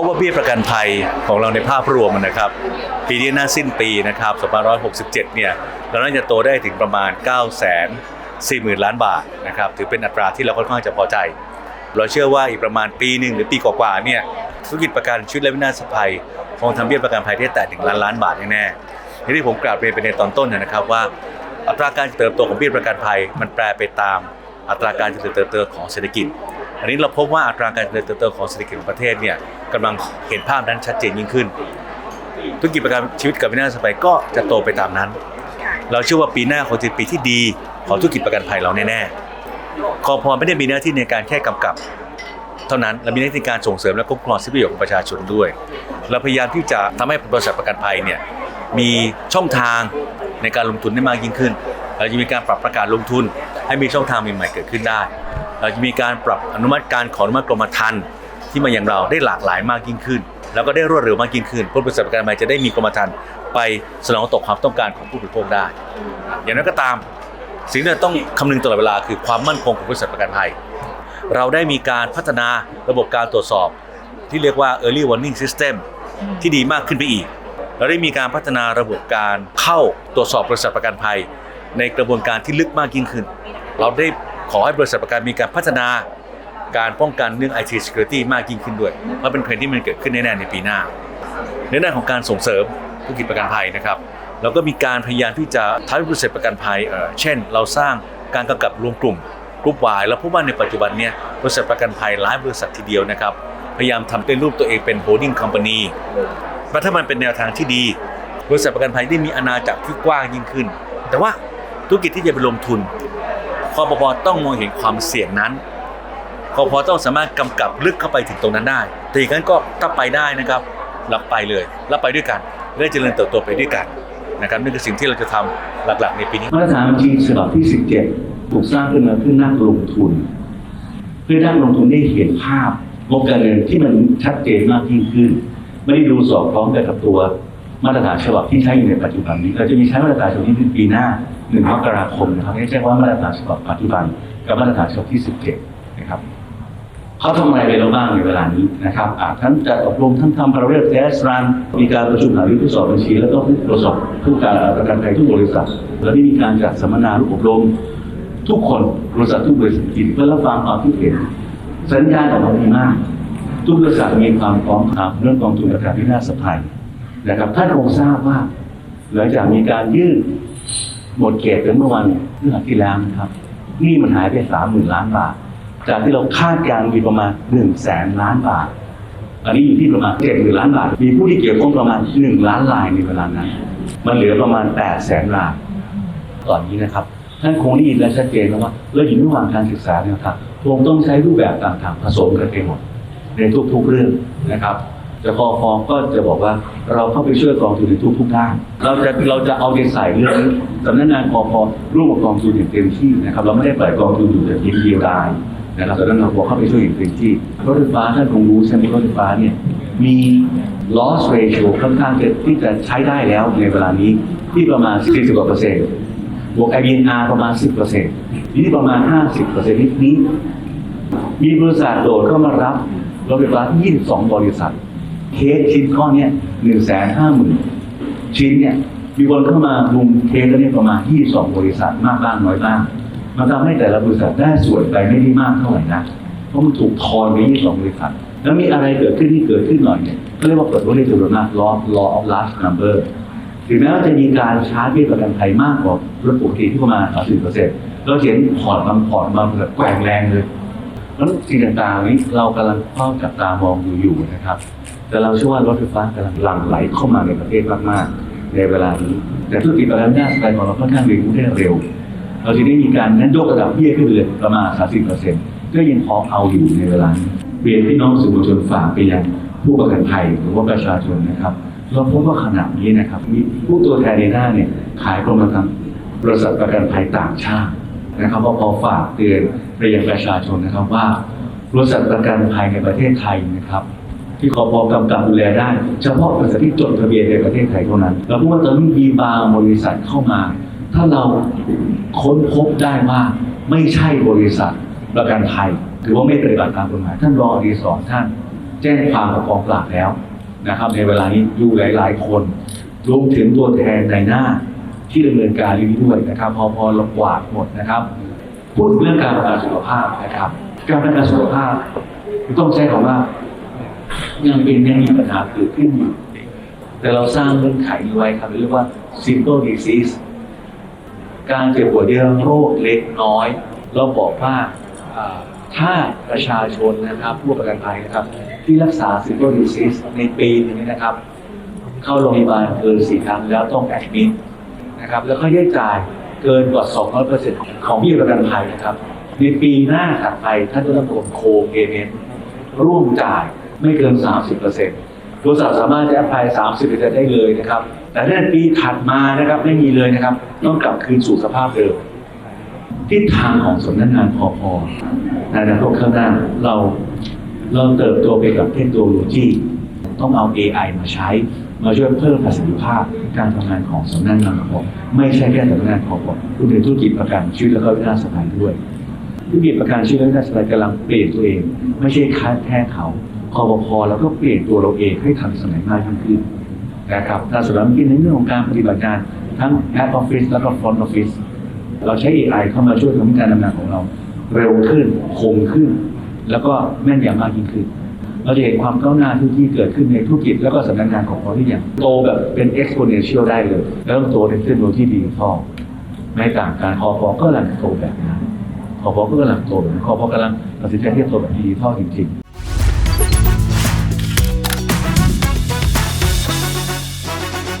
บว่าเบี้ยประกันภัยของเราในภาพรวมนะครับ ปีนี้หน้าสิ้นปีนะครับ2567 เนี่ยเราน่าจะโตได้ถึงประมาณ9 4 0 0 0 0 ล้านบาทนะครับถือเป็นอัตราที่เราค่อนข้างจะพอใจ เราเชื่อว่าอีกประมาณปีหนึ่งหรือปีกว่าๆเนี่ยธุรกิจประกันชีวิตและวินาศภัยคงทำเบี้ยประกันภัยได้แต่ถึงล้านล้านบาทแน่ๆที่ผมกล่าวเรียนไปในตอนต้นนะครับว่า อัตราการเติบโตของเบี้ยประกันภัยมันแปรไปตาม อัตราการเจริญเติบโตของเศรษฐกิจ อันนี้เราพบว่าอัตราการเจริญเติบโตของเศรษฐกิจของประเทศเนี่ยกำลังเห็นภาพนั้นชัดเจนยิ่งขึ้น ธุรกิจประกันชีวิตกับวินาศภัยก็จะโตไปตามนั้น เราเชื่อว่าปีหน้าคงจะเป็นปีที่ดีของธุรกิจประกันภัยเราแน่ๆคอพอไม่ได้มีหน้าที่ในการแค่กำกับเท่านั้นเรามีหน้าที่การส่งเสริมและคุ้มครองสิทธิประโยชน์ของประชาชนด้วย เราพยายามที่จะทำให้บริษัทประกันภัยเนี่ยมีช่องทางในการลงทุนได้มากยิ่งขึ้น เราจะมีการปรับประกาศลงทุน ให้มีช่องทางใหม่ๆเกิดขึ้นได้ เราจะมีการปรับอนุมัติการขออนุมัติกรมธรรม์ที่มาอย่างเราได้หลากหลายมากยิ่งขึ้น แล้วก็ได้รวดเร็วมากยิ่งขึ้นผู้บริษัทประกันภัยจะได้มีกรมธรรม์ไปสนองต่อความต้องการของผู้บริโภคได้ อย่างนั้นก็ตามสิ่งที่เราต้องคำนึงตลอดเวลาคือความมั่นคงของบริษัทประกันภัย เราได้มีการพัฒนาระบบการตรวจสอบ ที่เรียกว่า early warning system ที่ดีมากขึ้นไปอีก เราได้มีการพัฒนาระบบการเข้าตรวจสอบบริษัทประกันภัย ในกระบวนการที่ลึกมากยิ่งขึ้น เราได้ขอให้บริษัทประกันมีการพัฒนาการป้องกันเรื่อง IT security มากยิ่งขึ้นด้วยเพราเป็นเทรนด์ที่มันเกิดขึ้นแน่ๆในปีหน้า ในด้านของการส่งเสริมธุรกิจประกันภัยนะครับเราก็มีการพยายามที่จะทำให้บริษัทประกันภัยเช่น เราสร้างการกำกับรวมกลุ่มกลุ่มวายแล้วพบว่าในปัจจุบันเนี่ยบริษัทประกันภัยหลายบริษัททีเดียวนะครับพยายามทำเป็นรูปตัวเองเป็น holding company เพราะถ้ามันเป็นแนวทางที่ดี บริษัทประกันภัยได้มีอาณาจักรที่กว้างยิ่งขึ้น แต่ว่า ธุรกิจที่จะไปลงทุนคอปพต้องมองเห็นความเสี่ยงนั้นคอพต้องสามารถกำกับลึกเข้าไปถึงตรงนั้นได้แต่อย่างนั้นก็ถ้าไปได้นะครับรับไปเลยรับไปด้วยกันได้เจริญเติบโตไปด้วยกันนะครับนี่คือสิ่งที่เราจะทำหลักๆในปีนี้มาตรฐานบัญชีฉบับที่ 17 ถูกสร้างขึ้นมาเพื่อนักลงทุน เพื่อนักลงทุนได้เห็นภาพงบการเงินที่มันชัดเจนมากยิ่งขึ้น ไม่ได้ดูสอดคล้องกันกับตัว มาตรฐานฉบับที่ใช้อยู่ในปัจจุบันนี้เราจะมีใช้มาตรฐานฉบับที่เป็นปีหน้าหนึ่งมกราคมนะครับไม่ใช่ว่ามาตรฐานฉบับปัจจุบันกับมาตรฐานฉบับที่17นะครับเขาทำอะไรไปแล้วบ้างในเวลานี้นะครับอ่าทั้งจัดอบรมทั้งทำประเวทเทสรันมีการประชุมหารือทดสอบบัญชี แล้วก็ตรวจสอบผู้การประกันภัยทุกบริษัท แล้วได้มีการจัดสัมมนาลูกอบรม ทุกคนบริษัททุกบริษัทกินเพื่อรับฟังความคิดเห็นสัญญาณออกมาดีมาก ทุกบริษัทมีความพร้อมครับเรื่องกองทุนประกันวินาศภัย นะครับ ท่านคงทราบว่า หลังจากมีการยื่นหมดเขตเป็นเมื่อวันเมื่ออาทิตย์ที่แล้วนะครับนี่มันหายไปสามหมื่นล้านบาท จากที่เราคาดการณ์มีประมาณหนึ่งแสนล้านบาท อันนี้อยู่ที่ประมาณเจ็ดหมื่นล้านบาท มีผู้ที่เกี่ยวข้องประมาณหนึ่งล้านรายในเวลานั้น มันเหลือประมาณแปดแสนรายตอนนี้นะครับ ท่านคงได้ยินและชัดเจนแล้วว่าเราอยู่ระหว่างการศึกษาเนี่ยครับคงต้องใช้รูปแบบต่างๆ ผสมกันไปหมดในทุกๆเรื่องนะครับ จะคอฟองก็จะบอกว่าเราเข้าไปช่วยกองทุนในทุกๆด้าน เราจะเราจะเอาใจใส่เรื่องนี้สำนักงานคอฟอร่วมกับกองทุนอย่างเต็มที่นะครับเราไม่ได้ปล่อยกองทุนอยู่แต่เพียงเดียวดายนะครับสำนักงานคอเข้าไปช่วยอย่างเต็มที่รถไฟฟ้าท่านคงรู้ใช่ไหมรถไฟฟ้าเนี่ยมี loss ratio ค่อนข้างจะที่จะใช้ได้แล้วในเวลานี้ที่ประมาณ 40กว่าเปอร์เซ็นต์บวก IBNR ประมาณ 10%นี่ประมาณ 50%นิดนี้ มีบริษัทโดดเข้ามารับรถไฟฟ้าที่22 บริษัท เคสชิ้นก้อนเนี้ย150,000ชิ้นเนี่ยมีคนเข้ามารุมเคสแล้วเนี่ยประมาณ22บริษัทมากบ้างน้อยบ้างมันทำให้แต่ละบริษัทได้ส่วนไปไม่ได้มากเท่าไหร่นะเพราะมันถูกทอนไป22บริษัท แล้วมีอะไรเกิดขึ้นที่เกิดขึ้นหน่อยเนี่ยก็เรียกว่าเปิดตัวเลขจำนวนมาก law law of large number ถึงแม้ว่าจะมีการชาร์จเบี้ยประกันภัยมากกว่ารถปกติที่ประมาณ30%เราเห็นพอร์ตบางพอร์ตบางแบบแกว่งแรงเลย แล้วสิ่งต่างๆนี้เรากำลังเฝ้าจับตามองดูอยู่นะครับ แต่เราเชื่อว่ารถไฟฟ้ากำลังหลั่งไหลเข้ามาในประเทศมากๆ ในเวลานี้ แต่ธุรกิจประกันด้านสกายของเราค่อนข้างเร็วได้เร็ว เราจะได้มีการนั้นยกระดับเบี้ยขึ้นเลยประมาณ 30%ก็ยังพอเอาอยู่ในเวลานี้เรียนพี่น้องสื่อมวลชนฝากไปยังผู้ประกันภัยหรือว่าประชาชนนะครับเราพบว่าขณะนี้นะครับมีผู้ตัวแทนในหน้าเนี่ยขายกรมธรรม์บริษัทประกันภัยต่างชาติ นะครับว่าพอฝากเตือนไปยังประชาชนนะครับว่าบริษัทประกันภัยในประเทศไทยนะครับ ที่คอพอกำกับดูแลได้ เฉพาะบริษัทที่จดทะเบียนในประเทศไทยเท่านั้นเราพูดว่าตอนนี้มีบางบริษัทเข้ามา ถ้าเราค้นพบได้ว่าไม่ใช่บริษัทประกันภัยหรือว่าไม่ปฏิบัติตามกฎหมายท่านรองอดีศรท่าน แจ้งความกับกองปราบแล้วนะครับ ในเวลานี้อยู่หลาย ๆ คนรวมถึงตัวแทนในหน้า ที่ดำเนินการเรื่องนี้ด้วยนะครับพอพอเรากวาดหมดนะครับพูดถึงเรื่องการประกันสุขภาพนะครับ การประกันสุขภาพต้องใช้คำว่ายังเป็นยังมีปัญหาเกิดขึ้นอยู่ แต่เราสร้างเงื่อนไขว้ไว้ครับเรียกว่า simple disease การเจ็บป่วยด้วยโรคเล็กน้อย เราบอกว่าถ้าประชาชนนะครับผู้ประกันภัยนะครับ ที่รักษา simple disease ในปีนึงนะครับ เข้าโรงพยาบาลเกินสี่ครั้งแล้วต้องแอดมิด นะครับแล้วก็ได้จ่ายเกินกว่า 200%ของพี่ประกันภัยนะครับ ในปีหน้าถัดไปท่านจะต้องโอนโคเ a เมนร่วมจ่ายไม่เกิน 30%บริษัทสามารถจะแอพพลาย30%ได้เลยนะครับ แต่ถ้าปีถัดมานะครับไม่มีเลยนะครับ ต้องกลับคืนสู่สภาพเดิมทิศทางของสำนักงานพอพอในอนาคตข้างหน้าเราเราเติบโตไปกับเทคโนโลยี ต้องเอา AI มาใช้ มาช่วยเพิ่มประสิทธิภาพ การทำงานของสำนักงานพอพอไม่ใช่แค่สำนักงานพอพอรวมถึงธุรกิจประกันชีวิตแล้วก็วินาศภัยด้วย ธุรกิจประกันชีวิตและวินาศภัยกำลังเปลี่ยนตัวเอง ไม่ใช่ค้าแค่เขาคอปพอแล้วก็เปลี่ยนตัวเราเองให้ทันสมัยมากยิ่งขึ้นนะครับการสำหรับกินในเรื่องของการปฏิบัติงานทั้ง back office แล้วก็ front office เราใช้ AI เข้ามาช่วยทำให้การดำเนินของเรา เร็วขึ้นคมขึ้น แล้วก็แม่นยำมากยิ่งขึ้น เราจะเห็นความก้าวหน้าที่ที่เกิดขึ้นในธุรกิจแล้วก็สำนักงานของเราที่อย่างโตแบบเป็น exponential ได้เลย แล้วต้องโตในเส้นโลยีดิจิทัลไม่ต่างกันคอพอก็กำลังโตแบบนั้นคอพอก็กำลังโตแบบนั้นคอพอกำลังตัดสินใจที่จะโตแบบดิจิทัลจริงๆ